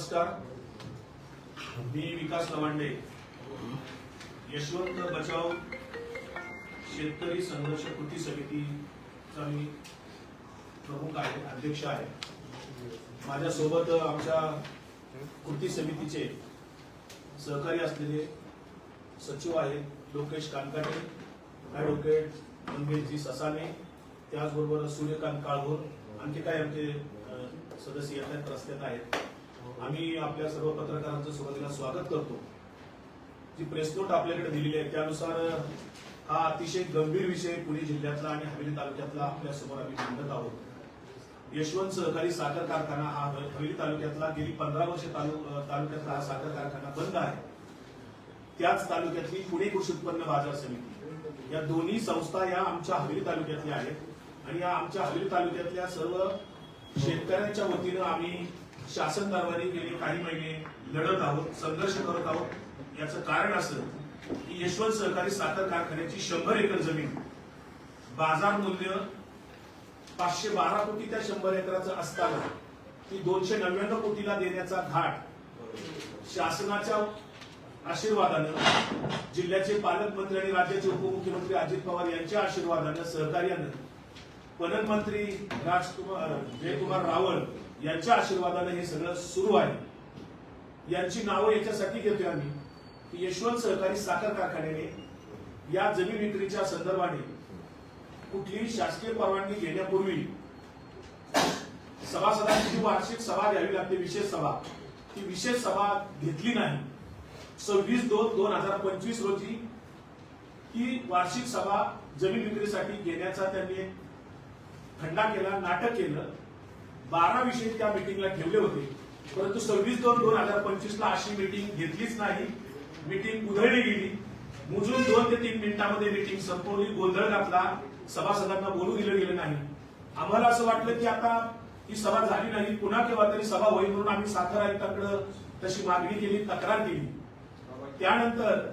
नमस्कार. मी विकास लवांडे. यशवंत बचाव शेतकरी संघर्ष कृती समितीचा मी प्रमुख आहे अध्यक्ष आहे. माझ्यासोबत आमच्या कृती समितीचे सहकारी असलेले सचिव आहेत लोकेश कानकाटे ॲडव्होकेट मंगेशजी ससाने त्याचबरोबर सूर्यकांत काळभोर आणखी काही आमचे सदस्य येतात रस्त्यात आहेत. आम्ही आपल्या सर्व पत्रकारांचं सुरुवातीला स्वागत करतो. जी प्रेस नोट आपल्याकडे दिलेली आहे त्यानुसार हा अतिशय गंभीर विषय पुणे जिल्ह्यातला आणि हवेली तालुक्यातला आपल्यासमोर आम्ही मांडत आहोत. यशवंत सहकारी साखर कारखाना हा हवेली तालुक्यातला गेली पंधरा वर्ष तालुक्यातला हा साखर कारखाना बंद आहे. त्याच तालुक्यातली पुणे कृषी उत्पन्न बाजार समिती. या दोन्ही संस्था या आमच्या हवेली तालुक्यातल्या आहेत आणि या आमच्या हवेली तालुक्यातल्या सर्व शेतकऱ्यांच्या वतीनं आम्ही शासन कारवाई गेले काही महिने लढत आहोत संघर्ष करत आहोत. याचं कारण असं की यशवंत सहकारी साखर कारखान्याची शंभर एकर जमीन बाजार मूल्य पाचशे बारा कोटी त्या शंभर एकराचं असताना ती दोनशे नव्याण्णव कोटीला देण्याचा घाट शासनाच्या आशीर्वादानं जिल्ह्याचे पालकमंत्री आणि राज्याचे उपमुख्यमंत्री अजित पवार यांच्या आशीर्वादानं सहकार्यानं पणन मंत्री राजकुमार जयकुमार रावल यांच्या आशीर्वादाने हे सगळं सुरू आहे. यांची नावं याच्यासाठी घेतोय आम्ही की यशवंत सहकारी साखर कारखान्याने या जमीन विक्रीच्या संदर्भाने कुठलीही शासकीय परवानगी घेण्यापूर्वी सभासदांची जी वार्षिक सभा घ्यावी लागते विशेष सभा ती विशेष सभा घेतली नाही. सव्वीस दोन दोन हजार पंचवीस रोजी ही वार्षिक सभा जमीन विक्रीसाठी घेण्याचा त्यांनी खंडा केला नाटक केलं. बारा विषय त्या मिटिंगला ठेवले होते. परंतु सव्वीस दोन दोन हजार पंचवीस ला अशी मिटिंग घेतलीच नाही. मिटिंग उधळली गेली. मुजून दोन ते तीन मिनिटांमध्ये मिटिंग संपवली. गोंधळ घातला. सभासदांना बोलू दिलं गेलं नाही. आम्हाला असं वाटलं की आता ही सभा झाली नाही. पुन्हा केव्हा तरी सभा होईल म्हणून आम्ही साखर आयुक्ताकडे तशी मागणी केली तक्रार केली. त्यानंतर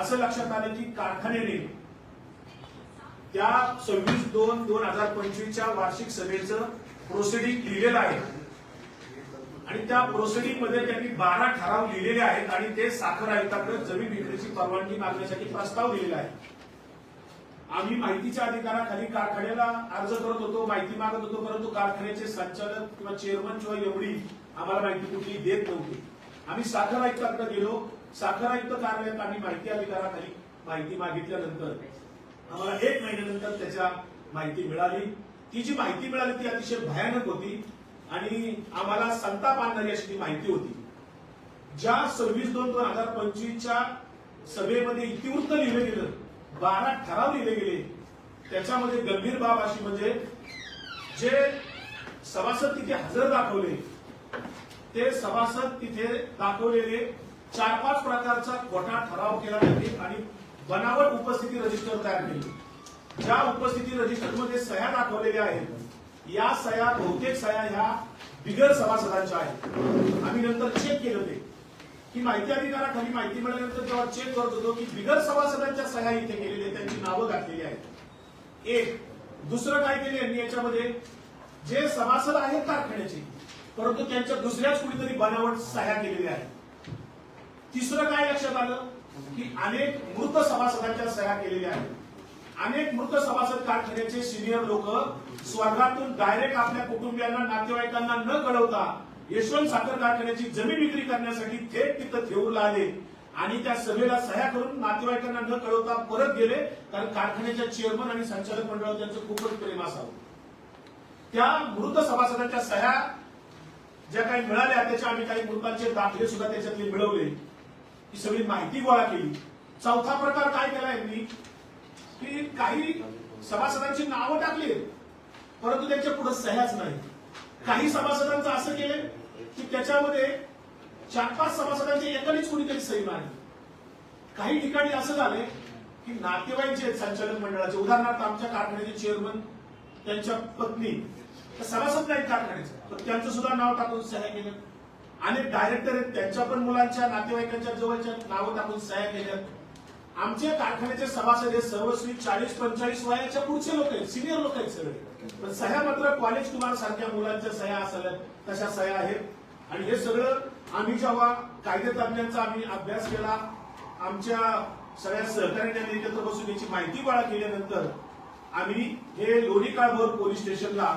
असं लक्षात आलं की कारखान्याने त्या सव्वीस दोन दोन हजार पंचवीसच्या वार्षिक सभेचं प्रोसिडिंग लिहिलेलं आहे. आणि त्या प्रोसिडिंगमध्ये त्यांनी बारा ठराव लिहिलेले आहेत आणि ते साखर आयुक्ताकडे जमीन विक्रीची परवानगी मागण्यासाठी प्रस्ताव दिलेला आहे. आम्ही माहितीच्या अधिकाराखाली कारखान्याला अर्ज करत होतो माहिती मागत होतो परंतु कारखान्याचे संचालक किंवा चेअरमन किंवा एवढी आम्हाला माहिती कुठली देत नव्हती. आम्ही साखर आयुक्ताकडे गेलो. साखर आयुक्त कार्यालयात आम्ही माहिती अधिकाराखाली माहिती मागितल्यानंतर आम्हाला एक महिन्यानंतर त्याच्या माहिती मिळाली. ती जी माहिती मिळाली ती अतिशय भयानक होती आणि आम्हाला संताप आणणारी अशी ती माहिती होती. ज्या सव्वीस दोन दोन हजार पंचवीसच्या सभेमध्ये इतिवृत्त लिहिलं गेलं बारा ठराव लिहिले गेले त्याच्यामध्ये गंभीर बाब अशी म्हणजे जे सभासद तिथे हजर दाखवले ते सभासद तिथे दाखवलेले चार पाच प्रकारचा खोटा ठराव केला जाते आणि बनावट उपस्थिती रजिस्टर तयार केली. ज्या उपस्थिती रजिस्टरमध्ये सह्या दाखवलेल्या आहेत या सह्या बहुतेक सह्या ह्या बिगर सभासदांच्या आहेत. आम्ही नंतर चेक केलं ते. की माहिती अधिकाराखाली माहिती मिळाल्यानंतर जेव्हा चेक करत होतो की बिगर सभासदांच्या सह्या इथे केलेल्या त्यांची नावं घातलेली आहेत. एक दुसरं काय केलं यांनी याच्यामध्ये? जे सभासद आहेत कारखान्याचे परंतु त्यांच्या दुसऱ्याच कुठेतरी बनावट सह्या केलेल्या आहेत. तिसरं काय लक्षात आलं? की अनेक मृत सभासदांच्या सह्या केलेल्या आहेत. अनेक मृत सभासद कारखान्याचे सिनियर लोक स्वर्गातून डायरेक्ट आपल्या कुटुंबियांना नातेवाईकांना न कळवता यशवंत साखर कारखान्याची जमीन विक्री करण्यासाठी थेट तिथं ठेवून आले आणि त्या सभेला सह्या करून नातेवाईकांना न कळवता परत गेले. कारण कारखान्याच्या चेअरमन आणि संचालक मंडळावर त्यांचं खूपच प्रेम असावं. त्या मृत सभासदांच्या सह्या ज्या काही मिळाल्या त्याच्या आम्ही काही मृतांचे दाखले सुद्धा त्याच्यातले मिळवले. ही सगळी माहिती गोळा केली. चौथा प्रकार काय केला यांनी की काही सभासदांची नावं टाकली परंतु त्यांच्या पुढे सह्याच नाही. काही सभासदांचं असं केलं की त्याच्यामध्ये चार पाच सभासदांची एकानेच कुणीतरी सही मारली काही ठिकाणी असं झालंय की नातेवाईक जे आहेत संचालक मंडळाचे उदाहरणार्थ आमच्या कारखान्याचे चेअरमन त्यांच्या पत्नी सभासद नाहीत कारखान्याचे तर त्यांचं सुद्धा नाव टाकून सह्या केलं अनेक डायरेक्टर आहेत त्यांच्या पण मुलांच्या नातेवाईकांच्या जवळच्या नावं टाकून सह्या केल्यात आमचे कारखान्याचे सभासद हे सर्वस्वी चाळीस पंचाळीस वयाच्या पुढचे लोक आहेत सिनियर लोक आहेत सगळे. पण सह्या मात्र कॉलेज कुमार सारख्या मुलांच्या सह्या असाव्यात तशा सह्या आहेत. आणि हे सगळं आम्ही जेव्हा कायदेतज्ञांचा आम्ही अभ्यास केला आमच्या सगळ्या सहकार्याने एकत्र बसून याची माहिती गोळा केल्यानंतर आम्ही हे लोणी काळभोर पोलीस स्टेशनला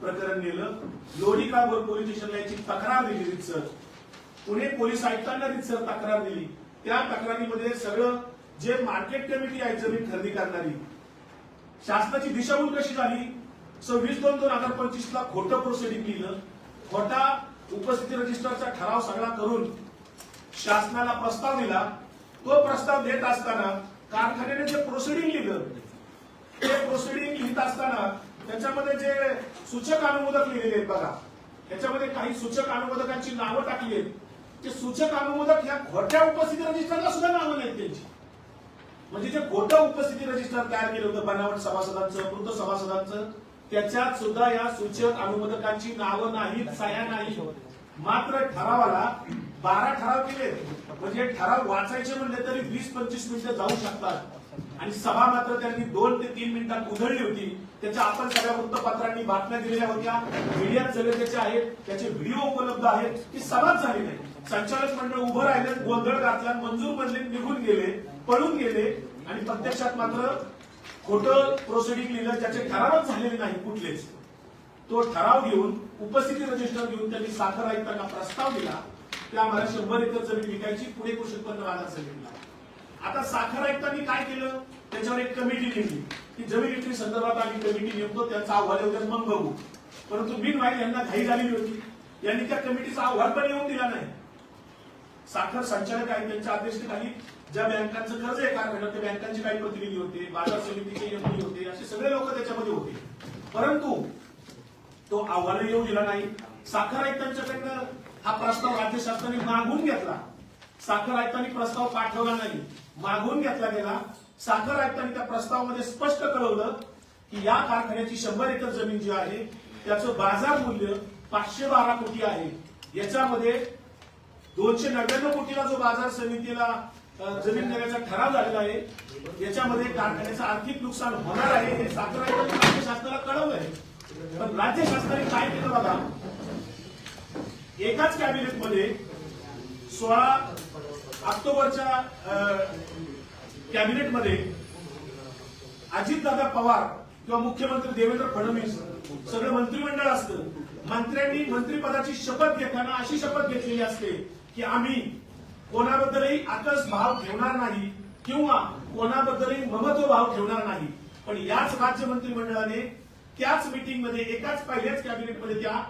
प्रकरण नेलं. लोणी काळभोर पोलीस स्टेशनला याची तक्रार दिली रितसर. पुणे पोलीस आयुक्तांना रितसर तक्रार दिली. त्या तक्रारीमध्ये सगळं जे मार्केट कमिटी आहे जमीन खरेदी करणारी शासनाची दिशाभूल कशी झाली? सव्वीस दोन दोन हजार पंचवीस ला खोटं प्रोसिडिंग लिहिलं खोटा उपस्थिती रजिस्टरचा ठराव सगळा करून शासनाला प्रस्ताव दिला. तो प्रस्ताव देत असताना कारखान्याने जे प्रोसिडिंग लिहिलं ते प्रोसिडिंग लिहित असताना त्याच्यामध्ये जे सूचक अनुमोदक लिहिलेले आहेत बघा त्याच्यामध्ये काही सूचक अनुमोदकांची नावं टाकली आहेत. ते सूचक अनुमोदक ह्या खोट्या उपस्थिती रजिस्टरला सुद्धा नावं नाहीत त्यांची. म्हणजे जे खोटं उपस्थिती रजिस्टर तयार केलं होतं बनावट सभासदांचं मृत सभासदांचं त्याच्यात सुद्धा या सूचक अनुमोदकांची नावं नाहीत सह्या नाही मात्र ठरावाला बारा ठराव केले म्हणजे ठराव वाचायचे म्हणले तरी वीस पंचवीस मिनिटं जाऊ शकतात. आणि सभा मात्र त्यांनी दोन ते तीन मिनिटात उधळली होती. त्याच्या आपण सगळ्या वृत्तपत्रांनी बातम्या दिलेल्या होत्या. मीडियात सगळे त्याचे आहेत त्याचे व्हिडिओ उपलब्ध आहेत. ती सभाच झाली नाही. संचालक मंडळ उभं राहिलं गोंधळ घातला मंजूर म्हणले निघून गेले पळून गेले. आणि प्रत्यक्षात मात्र खोटं प्रोसिडिंग लिहिलं त्याचे ठरावच झालेले नाही कुठलेच. तो ठराव घेऊन उपस्थिती रजिस्टर घेऊन त्यांनी साखर आयुक्तांना प्रस्ताव दिला. की आम्हाला शंभर एकर जमीन विकायची पुणे कृषी उत्पन्न बाजार समितीला आता साखर आयुक्तांनी काय केलं? त्याच्यावर एक कमिटी नेमली की जमीन विक्री संदर्भात आम्ही कमिटी नेमतो त्यांचा अहवाल येऊ मग बघू. परंतु बिन वाईल यांना घाई झालेली होती. यांनी त्या कमिटीचा अहवाल पण येऊन दिला नाही. साखर संचालक आहेत त्यांच्या अध्यक्षतेखाली. ज्या बँकांचं कर्ज आहे कारखान्यात ते बँकांचे काही प्रतिनिधी होते बाजार समितीचे एमपी होते असे सगळे लोक त्याच्यामध्ये होते. परंतु तो आव्हान येऊ दिला नाही. साखर आयुक्तांच्याकडनं हा प्रस्ताव राज्य शासनाने मागून घेतला. साखर आयुक्तांनी प्रस्ताव पाठवला नाही. मागून घेतला गेला. साखर आयुक्तांनी त्या प्रस्तावामध्ये स्पष्ट कळवलं की या कारखान्याची शंभर एकर जमीन जी आहे त्याचं बाजार मूल्य पाचशे बारा कोटी आहे. याच्यामध्ये दोनशे नव्याण्णव कोटीला जो बाजार समितीला जमीन देण्याचा ठराव झालेला आहे याच्यामध्ये कारखान्याचं आर्थिक नुकसान होणार आहे हे साखर राज्य शासनाला कळवलं आहे. पण राज्य शासनाने काय केलं बघा? एकाच कॅबिनेटमध्ये सोळा ऑक्टोबरच्या कॅबिनेटमध्ये अजितदादा पवार किंवा मुख्यमंत्री देवेंद्र फडणवीस सगळं मंत्रिमंडळ असतं. मंत्र्यांनी मंत्रिपदाची शपथ घेताना अशी शपथ घेतलेली असते की आम्ही कोणाबद्दलही आकस भाव ठेवणार नाही किंवा कोणाबद्दलही ममत्व भाव ठेवणार नाही. पण याच राज्य मंत्रिमंडळाने त्याच मिटिंगमध्ये एकाच पहिल्याच कॅबिनेटमध्ये त्या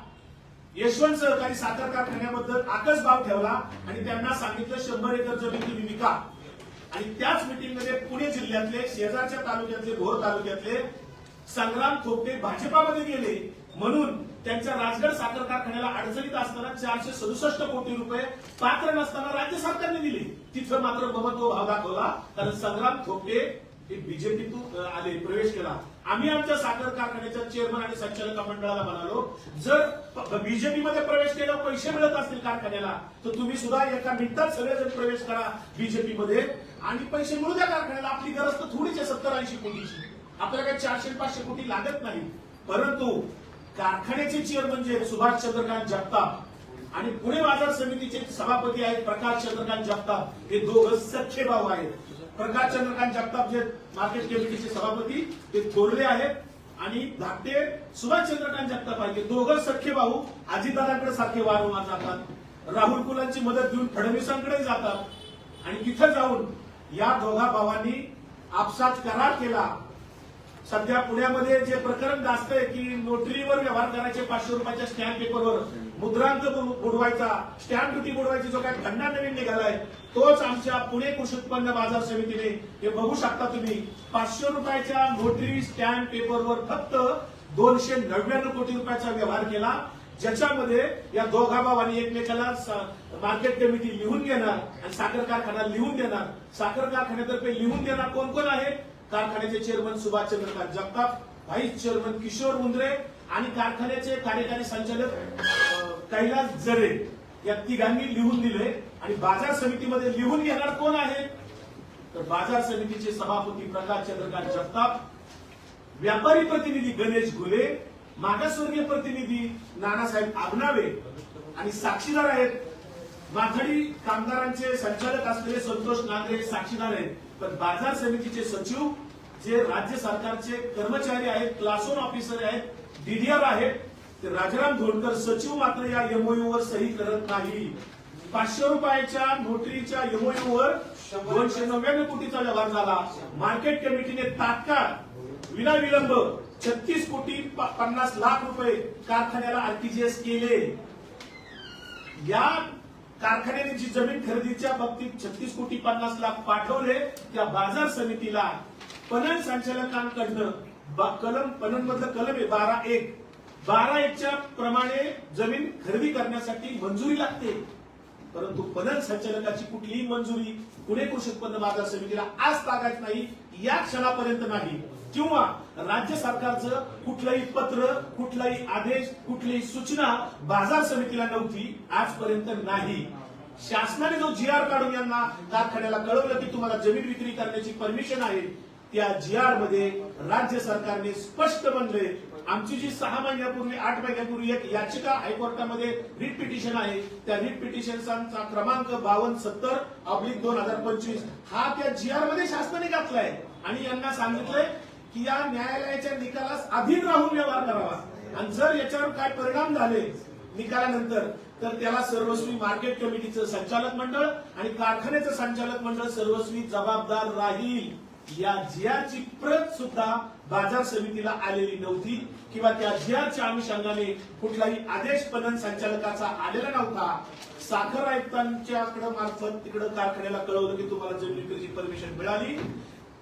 यशवंत सहकारी साखर कारखान्याबद्दल आकस भाव ठेवला आणि त्यांना सांगितलं शंभर एकर जमीन तुम्ही विका. आणि त्याच मिटिंगमध्ये पुणे जिल्ह्यातले शेजारच्या तालुक्यातले भोर तालुक्यातले संग्राम थोपटे भाजपामध्ये गेले. म्हणून त्यांच्या राजगड साखर कारखान्याला अडचणीत असताना चारशे सदुसष्ट कोटी रुपये पात्र नसताना राज्य सरकारने दिले. तिथं मात्र ममत्व भाव दाखवला. कारण संग्राम थोपटे हे बीजेपीतून आले प्रवेश केला. आम्ही आमच्या साखर कारखान्याच्या चेअरमन आणि संचालक मंडळाला म्हणालो जर बीजेपी मध्ये प्रवेश केला पैसे मिळत असतील कारखान्याला तर तुम्ही सुद्धा एका मिनिटात सगळेजण प्रवेश करा बीजेपी मध्ये आणि पैसे मिळू द्या कारखान्याला आपली गरज तर थोडीच आहे सत्तर ऐंशी कोटीची. आपल्याला काही चारशे पाचशे कोटी लागत नाही. परंतु कारखान्याचे चेअरमन जे म्हणजे सुभाष चंद्रकांत जगताप. आणि पुणे बाजार समितीचे सभापती आहेत प्रकाश चंद्रकांत जगताप. हे दोघं सख्खे भाऊ आहेत. प्रकाश चंद्रकांत जगताप जे मार्केट कमिटीचे सभापती ते थोरले आहेत. आणि धाकटे सुभाष चंद्रकांत जगताप आहेत. दोघं सख्खे भाऊ अजितदादांकडे सारखे वारंवार जातात. राहुल कुलांची मदत घेऊन फडणवीसांकडे जातात. आणि तिथं जाऊन या दोघा भावांनी आपसात करार केला. सध्या पुण्यामध्ये जे प्रकरण जास्त आहे की नोटरीवर व्यवहार करायचे पाचशे रुपयाच्या स्टॅम्प पेपरवर मुद्रांक बुडवायचा स्टॅम्प ड्युटी बुडवायची जो काय खंडा नवीन निघालाय तोच आमच्या पुणे कृषी उत्पन्न बाजार समितीने हे बघू शकता तुम्ही. पाचशे रुपयाच्या नोटरी स्टॅम्प पेपरवर फक्त दोनशे नव्याण्णव कोटी रुपयाचा व्यवहार केला ज्याच्यामध्ये या दोघा भावांनी एकमेकाला मार्केट कमिटी लिहून घेणार आणि साखर कारखाना लिहून देणार. साखर कारखान्यातर्फे लिहून देणार कोण कोण आहे? कारखान्याचे chairman Subhash Chandrakant Jagtap vice chairman Kishor Mundre आणि कारखान्याचे कार्यकारी संचालक कैलास जरे या तिघांनी लिहून दिले आणि बाजार समितीमध्ये लिहून घेणार कोण आहे? तर बाजार समितीचे सभापती प्रकाश चंद्रकांत जगताप व्यापारी प्रतिनिधी गणेश घुले मागासवर्गीय प्रतिनिधी नानासाहेब आगनावे आणि साक्षीदार आहेत. माथाडी कामगारांचे संचालक असलेले संतोष नागरे साक्षीदार आहेत. पण बाजार समितीचे सचिव जे राज्य सरकारचे कर्मचारी आहेत क्लासोन ऑफिसर आहेत डीडीआर आहेत ते राजाराम धोंडकर सचिव मात्र या एमओयू वर सही करत नाही. पाचशे रुपयाच्या नोटरीच्या एमओयू वर दोनशे नव्याण्णव कोटीचा व्यवहार झाला. मार्केट कमिटीने तात्काळ विनाविलंब छत्तीस कोटी पन्नास लाख रुपये कारखान्याला आरटीजीएस केले. या कारखान्याने जी जमीन खरेदीच्या बाबतीत छत्तीस कोटी पन्नास लाख पाठवले त्या बाजार समितीला. पणन संचालकांकडनं बा- कलम पणन मधलं कलम आहे बारा एक. बारा एकच्या प्रमाणे जमीन खरेदी करण्यासाठी मंजुरी लागते. परंतु पणन संचालकाची कुठलीही मंजुरी पुणे कृषी उत्पन्न बाजार समितीला आज तागायत नाही या क्षणापर्यंत नाही. किंवा राज्य सरकारचं कुठलंही पत्र कुठलाही आदेश कुठलीही सूचना बाजार समितीला नव्हती आजपर्यंत नाही. शासनाने जो जी आर काढून यांना कारखान्याला कळवलं की तुम्हाला जमीन विक्री करण्याची परमिशन आहे त्या जी आरमध्ये राज्य सरकारने स्पष्ट म्हणले आमची जी सहा महिन्यापूर्वी आठ महिन्यापूर्वी एक याचिका हायकोर्टामध्ये रिट पिटिशन आहे. त्या रिट पिटिशनचा क्रमांक बावन्न सत्तर अब्लिक दोन हजार पंचवीस हा त्या जी आरमध्ये शासनाने घातलाय. आणि यांना सांगितलंय की या न्यायालयाच्या निकालास अधीन राहून व्यवहार करावा. आणि जर याच्यावर काय परिणाम झाले निकालानंतर तर त्याला सर्वस्वी मार्केट कमिटीचं संचालक मंडळ आणि कारखान्याचं संचालक मंडळ सर्वस्वी जबाबदार राहील. या जिआरची प्रत सुद्धा बाजार समितीला आलेली नव्हती किंवा त्या जिआरच्या अनुषंगाने कुठलाही आदेश पणन संचालकाचा आलेला नव्हता. साखर आयुक्तांच्याकडे मार्फत तिकडे कारखान्याला कळवलं की तुम्हाला जमीन विक्रीची परमिशन मिळाली.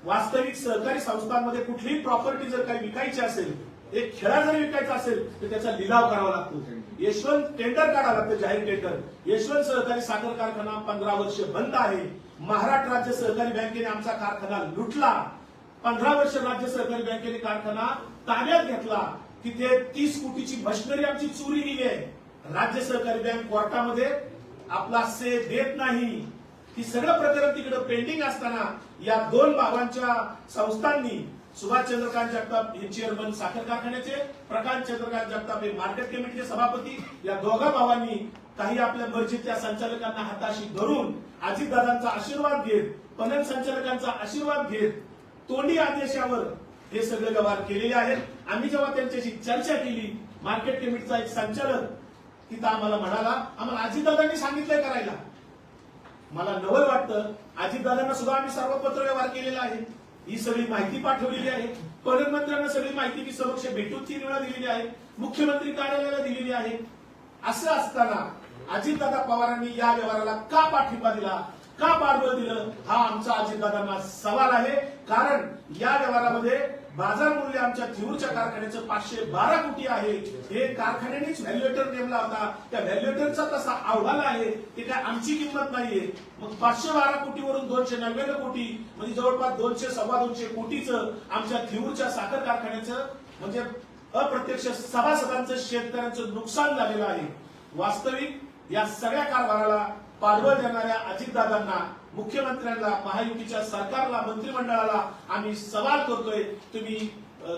वास्तविक सहकारी संस्थांमध्ये कुठलीही प्रॉपर्टी जर काही विकायची असेल एक खेळा जर विकायचा असेल तर त्याचा लिलाव करावा लागतो. यशवंत टेंडर काढावं लागतं जाहीर टेंडर यशवंत सहकारी साखर कारखाना पंधरा वर्ष बंद आहे. महाराष्ट्र राज्य सहकारी बँकेने आमचा कारखाना लुटला. पंधरा वर्ष राज्य सहकारी बँकेने कारखाना ताब्यात घेतला. तिथे तीस कोटीची मशिनरी आमची चोरी गेली आहे. राज्य सहकारी बँक कोर्टामध्ये आपला से देत नाही. ही सगळं प्रकरण तिकडे पेंडिंग असताना या दोन भावांच्या संस्थांनी सुभाष चंद्रकांत जगताप हे चेअरमन साखर कारखान्याचे प्रकाश चंद्रकांत जगताप हे मार्केट कमिटीचे सभापती. या दोघा भावांनी काही आपल्या मर्जीतल्या संचालकांना हाताशी धरून अजितदादांचा आशीर्वाद घेत पणन संचालकांचा आशीर्वाद घेत तोंडी आदेशावर हे सगळे व्यवहार केलेले आहेत. आम्ही जेव्हा त्यांच्याशी चर्चा केली मार्केट कमिटीचा एक संचालक तिथं आम्हाला म्हणाला आम्हाला अजितदादांनी सांगितलंय करायला. मला नवल वाटतं अजितदादांना सुद्धा आम्ही सर्व पत्र व्यवहार केलेला आहे. ही सगळी माहिती पाठवलेली आहे. पणन सगळी माहिती मी समक्ष भेटून तीन वेळा दिलेली आहे. मुख्यमंत्री कार्यालयाला दिलेली आहे. असं असताना अजितदादा पवारांनी या व्यवहाराला का पाठिंबा दिला का पाठबळ दिलं हा आमचा अजितदादांना सवाल आहे. कारण या व्यवहारामध्ये बाजार मूल्य आमच्या थिरूरच्या कारखान्याचं पाचशे बारा कोटी आहे. हे कारखान्यानेच व्हॅल्युएटर नेमला होता. त्या व्हॅल्युएटरचा तसा अहवाल आहे. ते काय आमची किंमत नाहीये. मग पाचशे बारा कोटीवरून दोनशे नव्याण्णव कोटी म्हणजे जवळपास दोनशे सव्वा दोनशे कोटीचं आमच्या थिरूरच्या साखर कारखान्याचं म्हणजे अप्रत्यक्ष सभासदांचं शेतकऱ्यांचं नुकसान झालेलं आहे. वास्तविक या सगळ्या कारभाराला पाठबळ देणाऱ्या अजितदादांना मुख्यमंत्र्यांना महायुतीच्या सरकारला मंत्रिमंडळाला आम्ही सवाल करतोय. तुम्ही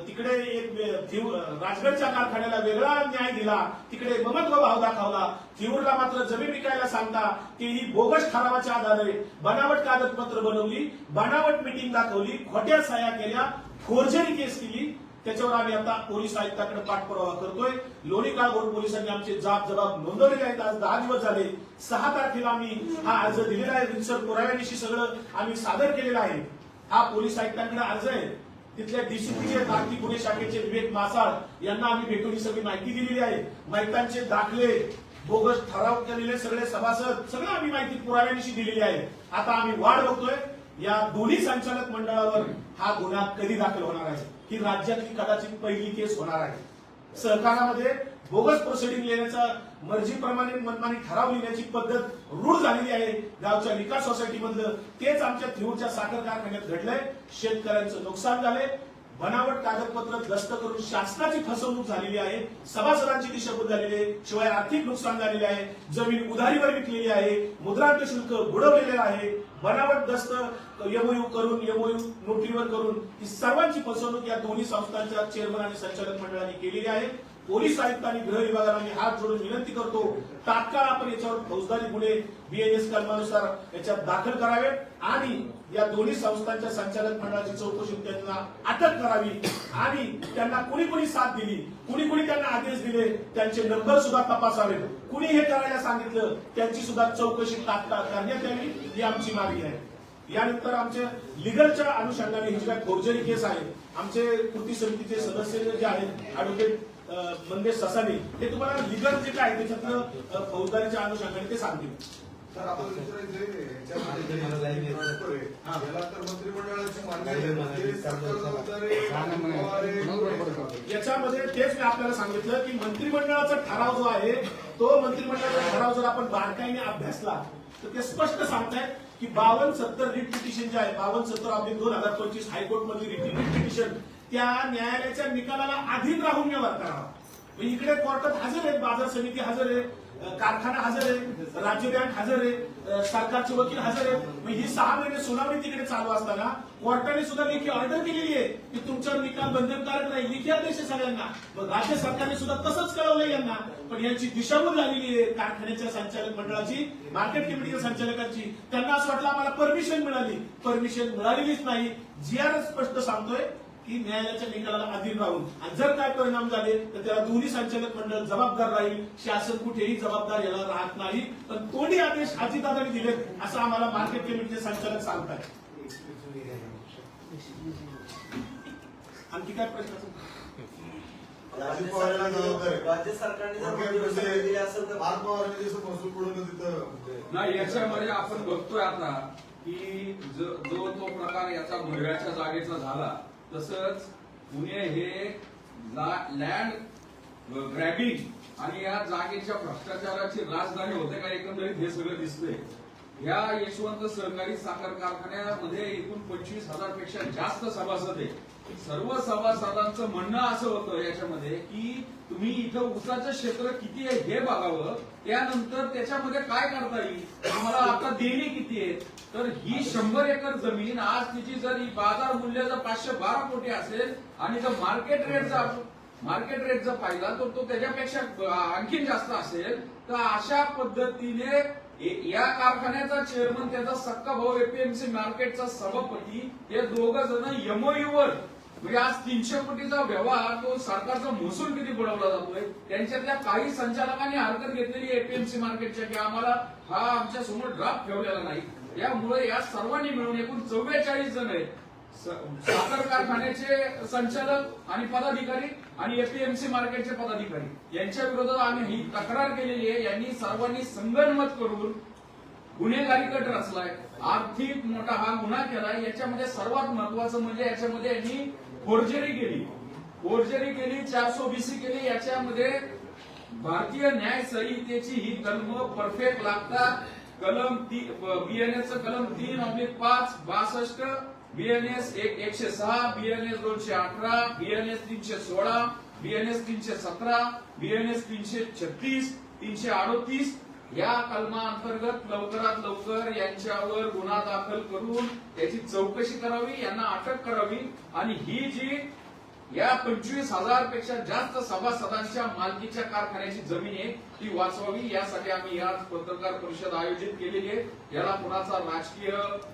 तिकडे एक राजगडच्या कारखान्याला वेगळा न्याय दिला. तिकडे ममत्व भाव दाखवला. थिऊरला मात्र जमीन विकायला सांगता तेही बोगस ठरावाच्या आधारे बनावट कागदपत्र बनवली बनावट मिटिंग दाखवली खोट्या सह्या केल्या फोर्जरी केस केली त्याच्यावर आम्ही आता पोलीस आयुक्ताकडे पाठपुरावा करतोय. लोणी काळगोड पोलिसांनी आमचे जाब जबाब नोंदवलेले आहेत आज दहा दिवस झाले. सहा तारखेला आम्ही हा अर्ज दिलेला आहे. रितसर पुराव्यानिशी सगळं आम्ही सादर केलेला आहे. हा पोलीस आयुक्तांकडे अर्ज आहे. तिथल्या डीसीपीचे आर्थिक गुन्हे शाखेचे विवेक मासाळ यांना आम्ही भेटून ही सगळी माहिती दिलेली आहे. माहितांचे दाखले बोगस ठराव केलेले सगळे सभासद सगळं आम्ही माहिती पुराव्यानिशी दिलेली आहे. आता आम्ही वाढ बघतोय. या दोन्ही संचालक मंडळावर हा गुन्हा कधी दाखल होणार आहे? ही राज्यातली कदाचित पहिली केस होणार आहे. सहकारामध्ये बोगस प्रोसिडिंग लिहिण्याचा मर्जीप्रमाणे मनमानी ठराव लिहिण्याची पद्धत रूढ झालेली आहे. गावच्या विकास सोसायटीमधलं तेच आमच्या थिऊरच्या साखर कारखान्यात घडलंय. शेतकऱ्यांचं नुकसान झालंय. बनावट कागदपत्र ग्रस्त करून शासनाची फसवणूक झालेली आहे सभासदांची दिशाभूल झालेली आहे शिवाय आर्थिक नुकसान झालेले आहे जमीन उधारीवर विकलेली आहे मुद्रांक शुल्क बुडवलेले आहे. बनावट दस्त एमओयू करून एमओयू नोटरीवर करून ही सर्वांची फसवणूक या दोन्ही संस्थांच्या चेअरमन आणि संचालक मंडळाने केलेली आहे. पोलीस आयुक्त आणि गृह विभागाला मी हात जोडून विनंती करतो तात्काळ आपण याच्यावर फौजदारी गुन्हे बीएनएस कलमानुसार याच्यात दाखल करावे आणि या दोन्ही संस्थांच्या संचालक मंडळाची चौकशी त्यांना अटक करावी आणि त्यांना कुणी कुणी साथ दिली कुणी कुणी त्यांना आदेश दिले त्यांचे नंबर सुद्धा तपासावे. कुणी हे करायला सांगितलं त्यांची सुद्धा चौकशी तात्काळ करण्यात यावी ही आमची मागणी आहे. यानंतर आमच्या लिगलच्या अनुषंगाने ही जी काही फौजरी केस आहे आमचे कृती समितीचे सदस्य जे आहेत ऍडव्होकेट मंगेश ससाने हे तुम्हाला लिगल जे काय अ, फौजदारीच्या अनुषंगाने ते सांगतील. तर आपण याच्यामध्ये तेच मी आपल्याला सांगितलं की मंत्रिमंडळाचा ठराव जो आहे तो मंत्रिमंडळाचा ठराव जर आपण बारकाईने अभ्यासला तर ते स्पष्ट सांगतायत की बावन्न सत्तर रिट पिटिशन जे आहे बावन्न सत्तर ऑब्लिक दोन हजार पंचवीस हायकोर्ट मधली रिट पिटिशन त्या न्यायालयाच्या निकालाला अधीन राहून व्यवहार करावा. मग इकडे कोर्टात हजर आहेत बाजार समिती हजर आहे कारखाना हजर आहे राज्य बँक हजर आहे सरकारचे वकील हजर आहेत. मग ही सहा महिने सुनावणी तिकडे चालू असताना कोर्टाने सुद्धा लेखी ऑर्डर केलेली आहे की तुमचा निकाल बंधनकारक नाही लेखी आदेश आहे सगळ्यांना. मग राज्य सरकारने सुद्धा तसंच कळवलं यांना. पण यांची दिशाभूल झालेली आहे कारखान्याच्या संचालक मंडळाची मार्केट कमिटीच्या संचालकांची. त्यांना असं वाटलं आम्हाला परमिशन मिळाली. परमिशन मिळालेलीच नाही. जी आर स्पष्ट सांगतोय की न्यायालयाच्या निकालाला अधीन राहून आणि जर काय परिणाम झाले तर त्याला दोन्ही संचालक मंडळ जबाबदार राहील शासन कुठेही जबाबदार याला राहत नाही पण तोंडी आदेश अजितदादांनी दिलेत असं आम्हाला मार्केट कमिटीचे संचालक सांगतायत आणखी काय प्रश्न? अजित पवारांना जबाबदार. राज्य सरकारने जर म्हणजे दिली असेल तर फार पवारांनी जसं महसूल तिथं नाही याच्यामध्ये आपण बघतोय आता की जो जो तो प्रकार याचा भरव्याच्या जागेचा झाला तसंच पुणे हे लँड ग्रॅबिंग आणि या जागेच्या भ्रष्टाचाराची राजधानी होते का एकंदरीत हे सगळं दिसतंय. या यशवंत सहकारी साखर कारखान्यामध्ये एकूण पंचवीस हजारपेक्षा जास्त सभासद आहे सर्व सभासदांचं म्हणणं असं होतं याच्यामध्ये की तुम्ही इथं ऊसाचं क्षेत्र किती आहे हे बघावं. त्यानंतर त्याच्यामध्ये काय करता येईल? तुम्हाला आता देणी किती आहेत? तर ही शंभर एकर जमीन आज तिची जर ही बाजार मूल्य जर पाचशे बारा कोटी असेल आणि जर मार्केट रेट जर मार्केट रेट जर पाहिला तर तो त्याच्यापेक्षा आणखीन जास्त असेल. तर अशा पद्धतीने या कारखान्याचा चेअरमन त्याचा सक्का भाऊ एपीएमसी मार्केटचा सभापती हे दोघ जण एमओयू वर म्हणजे आज तीनशे कोटीचा व्यवहार तो सरकारचा महसूल किती बुडवला जातोय? त्यांच्यातल्या काही संचालकांनी हरकत घेतलेली एपीएमसी मार्केटच्या की आम्हाला हा आमच्यासमोर ड्राफ्ट ठेवलेला नाही. यामुळे या सर्वांनी मिळून एकूण चव्वेचाळीस जण आहेत. साखर कारखान्याचे संचालक आणि पदाधिकारी आणि एपीएमसी मार्केटचे पदाधिकारी. यांच्या विरोधात आम्ही ही तक्रार केलेली आहे. यांनी सर्वांनी संगनमत करून गुन्हेगारी कट रचलाय. आर्थिक मोठा हा गुन्हा केलाय. याच्यामध्ये सर्वात महत्वाचं म्हणजे याच्यामध्ये यांनी फोर्जरी केली. फोर्जरी केली चारशे बीसी केली याच्यामध्ये भारतीय न्याय संहितेची ही कलम परफेक्ट लागतात कलम बीएनएस कलम तीन ऑब्लिक पाच बासष्ट बीएनएस एक एकशे सहा बीएनएस दोनशे अठरा बीएनएस तीनशे सोळा बीएनएस तीनशे सतरा बीएनएस तीनशे छत्तीस तीनशे अडोतीस या कलमा अंतर्गत लवकरात लवकर यांच्यावर गुन्हा दाखल करून याची चौकशी करावी यांना अटक करावी. आणि ही जी या पंचवीस हजारपेक्षा जास्त सभासदांच्या मालकीच्या कारखान्याची जमीन आहे ती वाचवावी. यासाठी आम्ही आज पत्रकार परिषद आयोजित केलेली आहे. याला कुणाचा राजकीय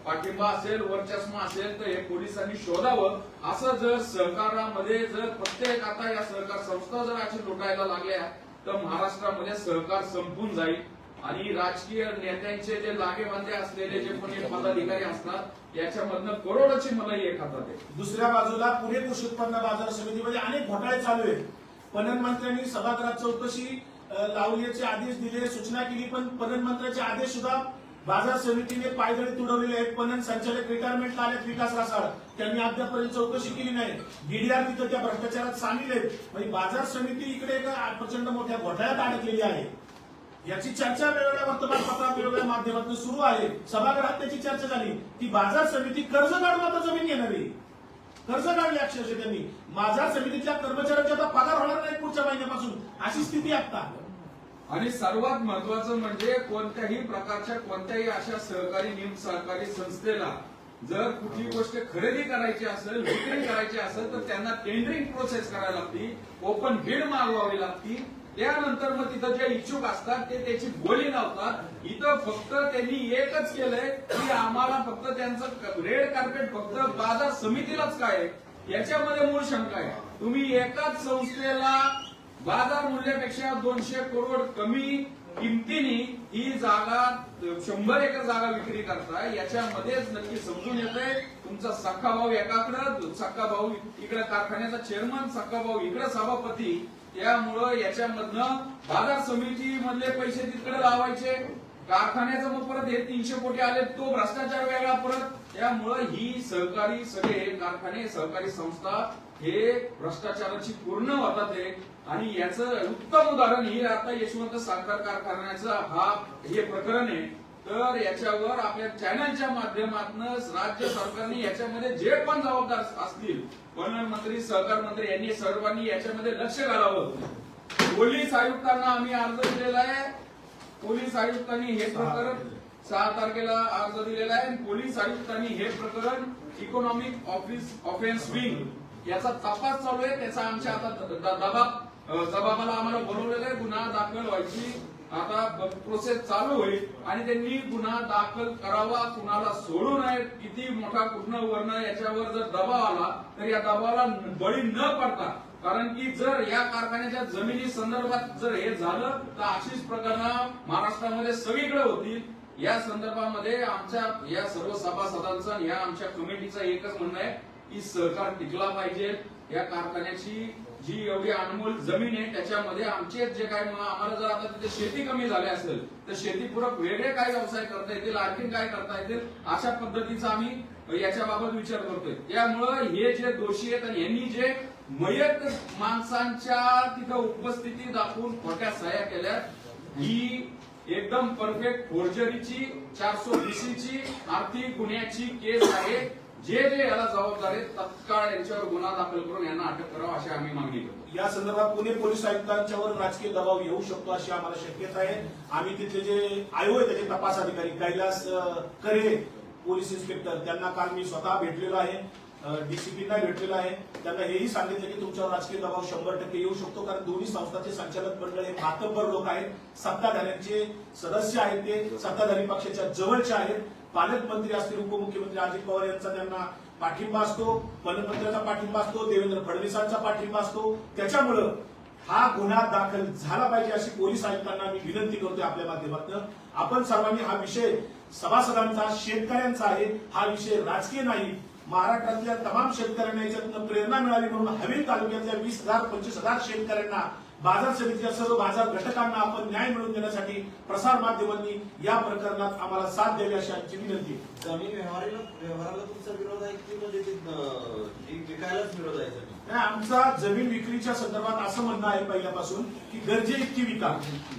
पाठिंबा असेल वर्चस्मा असेल तर हे पोलिसांनी शोधावं. असं जर सहकारामध्ये जर प्रत्येक आता या सहकार संस्था जर अशी लुटायला लागल्या तर महाराष्ट्रामध्ये सहकार संपून जाईल. आणि राजकीय नेत्यांचे जे लागेबांधे असलेले जे कोणी पदाधिकारी असतात याच्यामधनं करोडोची मला एक हातात दुसऱ्या बाजूला पुणे कृषी उत्पन्न बाजार समितीमध्ये अनेक घोटाळे चालू आहेत. पणन मंत्र्यांनी सभागृहात चौकशी लावण्याचे आदेश दिले सूचना केली पण पणन मंत्र्याचे आदेश सुद्धा बाजार समितीने पायदळी तुडवलेले आहेत. पणन संचालक रिटायरमेंटला आलेत विकास रासाळ. त्यांनी अद्यापर्यंत चौकशी केली नाही. डीडीआर तिथं त्या भ्रष्टाचारात सामील आहेत. म्हणजे बाजार समिती इकडे प्रचंड मोठ्या घोटाळ्यात अडकलेली आहे. याची चर्चा वेगवेगळ्या वर्तमानपत्रात वेगवेगळ्या माध्यमातून सुरू आहे. सभागृहात त्याची चर्चा झाली. की बाजार समिती कर्ज काढून आता जमीन घेणार आहे. कर्ज काढले अक्षरशः त्यांनी. बाजार समितीतल्या कर्मचाऱ्यांचा आता पगार होणार नाही पुढच्या महिन्यापासून. अशी स्थिती आता आणि सर्वात महत्वाचं म्हणजे कोणत्याही प्रकारच्या कोणत्याही अशा सहकारी निम सहकारी संस्थेला जर कुठली गोष्ट खरेदी करायची असेल विक्री करायची असेल तर त्यांना टेंडरिंग प्रोसेस करायला लागती. ओपन बिड मागवावी लागती. त्यानंतर मग तिथं जे इच्छुक असतात ते त्याची बोली लावतात. इथं फक्त त्यांनी एकच केलंय की आम्हाला फक्त त्यांचं रेड कार्पेट फक्त बाजार समितीलाच काय आहे? याच्यामध्ये मूळ शंका आहे. तुम्ही एकाच संस्थेला बाजार मूल्यापेक्षा दोनशे करोड कमी किमतीने ही जागा शंभर एकर जागा विक्री करताय. याच्यामध्येच नक्की समजून येतंय तुमचा सख्खा भाऊ एकाकडं सख्खा भाऊ इकडे कारखान्याचा चेअरमन सख्खा भाऊ इकडे सभापती. त्यामुळं याच्यामधनं बाजार समिती मधले पैसे तिकडे लावायचे. कारखान्याचं मग परत हे तीनशे कोटी आले तो भ्रष्टाचार वेगळा परत. त्यामुळं ही सहकारी सगळे कारखाने सहकारी संस्था हे भ्रष्टाचाराची पूर्ण होतात आहे. आणि याचं उत्तम उदाहरण ही आता यशवंत साखर कारखान्याचं हा हे प्रकरण आहे. तर याच्यावर आपल्या चॅनलच्या माध्यमातून राज्य सरकारने याच्यामध्ये जे पण जबाबदार असतील पणन मंत्री सहकार मंत्री यांनी सर्वांनी याच्यामध्ये लक्ष घालावं. पोलीस आयुक्तांना आम्ही अर्ज दिलेला आहे. पोलीस आयुक्तांनी हे प्रकरण सहा तारखेला अर्ज दिलेला आहे. पोलीस आयुक्तांनी हे प्रकरण इकॉनॉमिक ऑफिस ऑफेन्स विंग याचा तपास चालू आहे. त्याचा आमच्या आता दबाब जबाबाला आम्हाला बोलवलेलं आहे. गुन्हा दाखल व्हायची आता प्रोसेस चालू होईल आणि त्यांनी गुन्हा दाखल करावा कुणाला सोडू नये किती मोठा कुठनं वर्ण याच्यावर जर दबाव आला तर या दबावाला बळी न पडता कारण की जर या कारखान्याच्या जमिनी संदर्भात जर हे झालं तर अशीच प्रकरणं महाराष्ट्रामध्ये सगळीकडे होतील. या संदर्भामध्ये आमच्या या सर्व सभासदांचं या आमच्या कमिटीचं एकच म्हणणं आहे की सहकार टिकला पाहिजे. या कारखान्याची जी एवढी अनमोल जमीन आहे त्याच्यामध्ये आमचे जे काय मग आम्हाला जर आता तिथे शेती कमी झाली असेल तर शेतीपूरक वेगळे काय व्यवसाय करता येतील आणखीन काय करता येतील अशा पद्धतीचा आम्ही याच्याबाबत विचार करतोय. त्यामुळं हे जे दोषी आहेत आणि यांनी जे मयत माणसांच्या तिथं उपस्थिती दाखवून खोट्या सह्या केल्या ही एकदम परफेक्ट फोर्जरीची चारशे वीसीची आर्थिक गुन्ह्याची केस आहे. जे जे याला जबाबदार आहेत तत्काळ यांच्यावर गुन्हा दाखल करून यांना अटक करावं अशी आम्ही मागणी करतो. या संदर्भात पुणे पोलीस आयुक्तांच्यावर राजकीय दबाव येऊ शकतो अशी आम्हाला शक्यता आहे. आम्ही तिथले जे आयो आहे त्याचे तपास अधिकारी कैलास करे पोलीस इन्स्पेक्टर त्यांना काल मी स्वतः भेटलेलो आहे. डीसीपींना भेटलेलो आहे. त्यांना हेही सांगितलं की तुमच्यावर राजकीय दबाव शंभर टक्के येऊ शकतो कारण दोन्ही संस्थांचे संचालक मंडळ हे मातब्बर लोक आहेत. सत्ताधाऱ्यांचे सदस्य आहेत ते. सत्ताधारी पक्षाच्या जवळचे आहेत. पालकमंत्री असतील उपमुख्यमंत्री अजित पवार यांचा त्यांना पाठिंबा असतो वनमंत्र्याचा पाठिंबा असतो देवेंद्र फडणवीसांचा पाठिंबा असतो. त्याच्यामुळं हा गुन्हा दाखल झाला पाहिजे अशी पोलीस आयुक्तांना मी विनंती करतोय आपल्या माध्यमातून. आपण सर्वांनी हा विषय सभासदांचा शेतकऱ्यांचा आहे हा विषय राजकीय नाही. महाराष्ट्रातल्या तमाम शेतकऱ्यांना याच्यातून प्रेरणा मिळाली म्हणून हवेल तालुक्यातल्या वीस हजार पंचवीस हजार शेतकऱ्यांना बाजार समितीच्या सर्व बाजार घटकांना आपण न्याय मिळवून देण्यासाठी प्रसार माध्यमांनी या प्रकरणात आम्हाला साथ द्यावी अशी आमची विनंती. जमीन व्यवहाराला व्यवहाराला तुमचा विरोध आहे की म्हणजे ते, विकायलाच विरोध आहे नाही, आमचा जमीन विक्रीच्या संदर्भात असं म्हणणं आहे पहिल्यापासून की गरजे इतकी विका.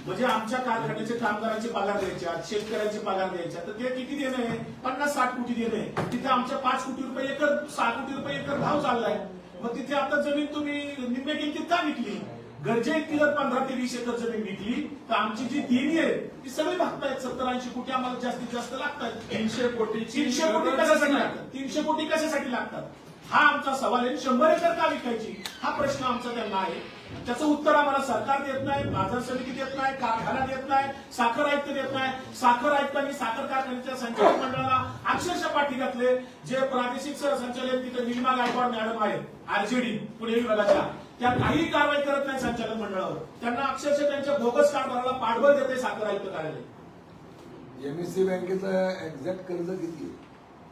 म्हणजे आमच्या कारखान्याचे कामगारांचे पगार द्यायच्या शेतकऱ्यांचे पगार द्यायच्या तर ते किती देणं आहे? पन्नास साठ कोटी देणं आहे. तिथे आमच्या पाच कोटी रुपये एकर सहा कोटी रुपये एकर भाव चाललाय. मग तिथे आता जमीन तुम्ही निम्मे किमतीत का विकली? गरजे जर पंधरा ते वीस एकर जमीन विकली. तर आमची जी देणी आहे ती सगळी भागतायत. सत्तर ऐंशी कोटी आम्हाला जास्तीत जास्त लागतात. तीनशे कोटी तीनशे कोटी कशासाठी लागतात? तीनशे कोटी कशासाठी लागतात? हा आमचा सवाल आहे. शंभर एकर का विकायची? हा प्रश्न आमचा त्यांना आहे. त्याचं उत्तर आम्हाला सरकार देत नाही बाजार समिती देत नाही कारखाना देत नाही साखर आयुक्त देत नाही. साखर आयुक्तांनी साखर कारखान्याच्या संचालक मंडळाला अक्षरशः पाठी घातले. जे प्रादेशिक सरसंचालक तिथे निलिमा गायकवाड मॅडम आहेत आरजेडी पुणे विभागाच्या. त्या काहीही कारवाई करत नाही संचालक मंडळावर. त्यांना अक्षरशः त्यांच्या बोगस कारभाराला पाठबळ देते साखर आयुक्त कार्यालय. एमएससी बँकेचं एक्झॅक्ट कर्ज किती? आहे?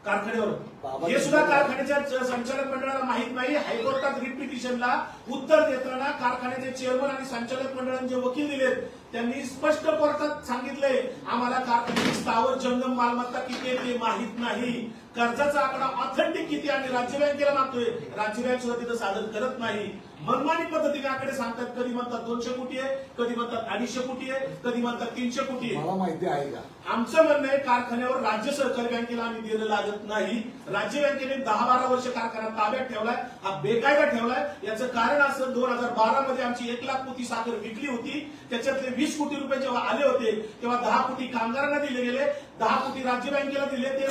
कारखान्यावर. हे सुद्धा कारखान्याच्या संचालक मंडळाला माहीत नाही. हायकोर्टात रिट पिटिशनला उत्तर देताना कारखान्याचे चेअरमन आणि संचालक मंडळाने जे वकील दिलेत त्यांनी स्पष्ट कोर्टात सांगितलंय आम्हाला कारखान्याची स्थावर जंगम मालमत्ता किती आहे ते माहीत नाही. कर्जाचा आकडा ऑथेंटिक किती आम्ही राज्य बँकेला मागतोय राज्य बँक सुद्धा तिथं सादर करत नाही. मनमानी पद्धतीने आकडे सांगतात कधी म्हणतात दोनशे कोटी आहे कधी म्हणतात अडीचशे कोटी आहे कधी म्हणतात तीनशे कोटी आहे. मला माहिती आहे का? आमचं म्हणणं आहे कारखान्यावर राज्य सहकारी बँकेला आम्ही देणं लागत नाही. राज्य बँकेने दहा बारा वर्ष कारखाना ताब्यात ठेवलाय हा बेकायदा ठेवलाय. याचं कारण असं दोन हजार बारा मध्ये आमची एक लाख कोटी साखर विकली होती. त्याच्यातले वीस कोटी रुपये जेव्हा आले होते तेव्हा दहा कोटी कामगारांना दिले गेले. दहा कोटी राज्य बँकेला दिले. ते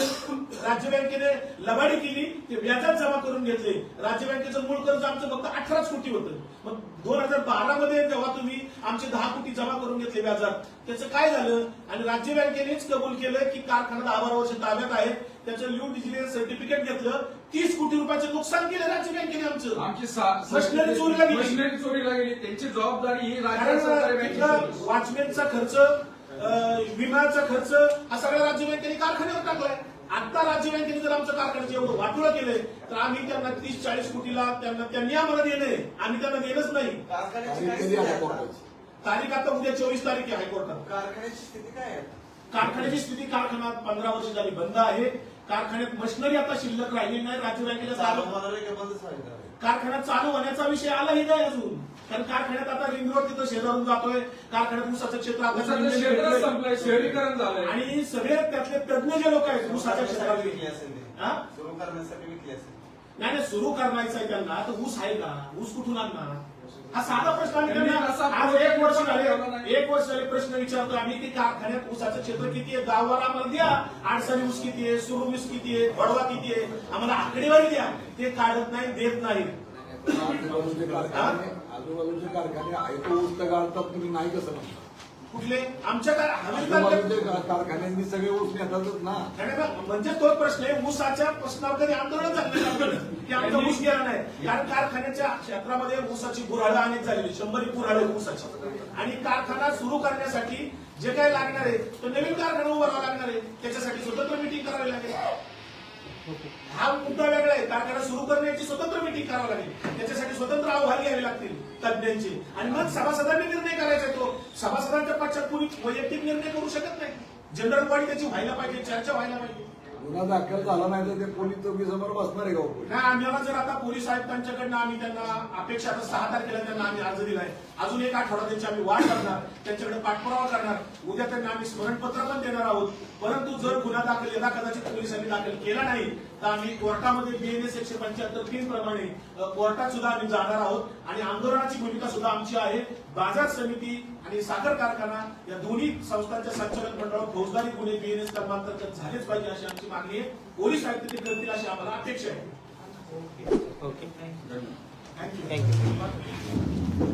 राज्य बँकेने लबाडी केली. ते व्याजात जमा करून घेतले. राज्य बँकेचं मूळ कर्ज आमचं फक्त अठराच कोटी होतं. मग दोन हजार बारा मध्ये जेव्हा तुम्ही आमचे दहा कोटी जमा करून घेतले व्याजात त्याचं काय झालं आणि राज्य बँकेनेच कबूल केलं की कारखाना दहा बारा वर्ष ताब्यात आहे त्याचं न्यू डिजिटल सर्टिफिकेट घेतलं तीस कोटी रुपयाचं नुकसान केलं राज्य बँकेने आमचं आमची मशिनरी चोरीला गेली. मशिनरी चोरीला गेली त्यांची जबाबदारी ही राज्य. वॉचमॅनचा खर्च विम्याचा खर्च हा सगळा राज्य बँकेने कारखान्यावर टाकलाय आता राज्य बँकेने जर आमचं कारखान्याचं एवढं वाटोळं केलंय तर आम्ही त्यांना तीस चाळीस कोटीला त्यांना त्यांनी आम्हाला देणे आम्ही त्यांना देणंच नाही. कारखान्याची आणि काय कधी स्थिती आला आहे? आता? कोर्टाची तारीख आता उद्या चोवीस तारीख आहे हायकोर्टात. कारखान्याची स्थिती काय आहे? कारखान्याची स्थिती कारखान्यात पंधरा वर्ष झाली बंद आहे. कारखान्यात मशिनरी आता शिल्लक राहिली नाही राज्य बँकेला चालू चालू होणार आहे का बंदच व्हायचं आहे? कारखान्यात चालू होण्याचा विषय आलाही नाही अजून कारण कारखान्यात आता रिंग रोड तिथं शेजारून जातोय कारखान्यात ऊसाचं क्षेत्र शहरीकरण झालंय आणि सगळे त्यातले तज्ञ जे लोक आहेत ऊसाच्या विकली क्षेत्रातले असेल ते. हा? सुरू करण्यासाठी विकली असेल नाही नाही सुरू करायचं आहे त्यांना. तर ऊस आहे का? ऊस कुठून आणणार? हा साधा प्रश्न आम्ही त्यांनी आज एक वर्ष झाले. एक वर्ष झाले प्रश्न विचारतो आम्ही की कारखान्यात ऊसाचं क्षेत्र किती आहे? गावावर आम्हाला द्या. आडसारी ऊस किती आहे? सुरू ऊस किती आहे? वडवा किती आहे? आम्हाला आकडेवारी द्या. ते काढत नाही देत नाही. आजूबाजूचे कारखाने आजूबाजूचे कारखाने आहे तो ऊस तर गाळतात तुम्ही नाही कसं कुठले? आमच्या काय कारखान्यांनी सगळे ऊस नेतातच ना. म्हणजे तोच प्रश्न आहे. ऊसाच्या प्रश्नावर कधी आंदोलन झालं. की आमचा ऊस गेला नाही. कारण कारखान्याच्या क्षेत्रामध्ये ऊसाची गुऱ्हाळं अनेक झालेली शंभर गुऱ्हाळं ऊसाची. आणि कारखाना सुरू करण्यासाठी जे काही लागणार आहे तो नवीन कारखाना उभारावा लागणार आहे. त्याच्यासाठी स्वतंत्र मिटिंग करावी लागेल. हा मुद्दा वेगळा आहे. कारखाना सुरू करण्याची स्वतंत्र मिटिंग करावी लागेल. त्याच्यासाठी स्वतंत्र अहवाल घ्यावे लागतील तज्ञांचे आणि मग सभासदांनी निर्णय करायचा आहे तो सभासदांच्या पक्षात कुणी वैयक्तिक निर्णय करू शकत नाही. जनरल बॉडी त्याची व्हायला पाहिजे चर्चा व्हायला पाहिजे. गुन्हा दाखल झाला नाही तर ते पोलीस चौकी समोर बसणार आहे का? नाही आम्हाला जर आता पोलीस आयुक्तांच्याकडनं आम्ही त्यांना अपेक्षा आता सहा तारखेला त्यांना आम्ही अर्ज दिलाय. अजून एक आठवडा त्यांची आम्ही वाढ करणार त्यांच्याकडे पाठपुरावा करणार. उद्या त्यांना आम्ही स्मरणपत्र पण देणार आहोत. परंतु जर गुन्हा दाखल यदा कदाचित पोलिसांनी दाखल केला नाही तर आम्ही कोर्टामध्ये बीएनएस एकशे पंच्याहत्तर तीन प्रमाणे कोर्टात सुद्धा आम्ही जाणार आहोत. आणि आंदोलनाची भूमिका सुद्धा आमची आहे. बाजार समिती आणि साखर कारखाना या दोन्ही संस्थांच्या संचालक मंडळावर फौजदारी गुन्हे बीएनएस कर्मांतर्गत झालेच पाहिजे अशी आमची मागणी आहे. पोलीस आयुक्त ते करतील अशी आम्हाला अपेक्षा आहे. Okay thank you thank you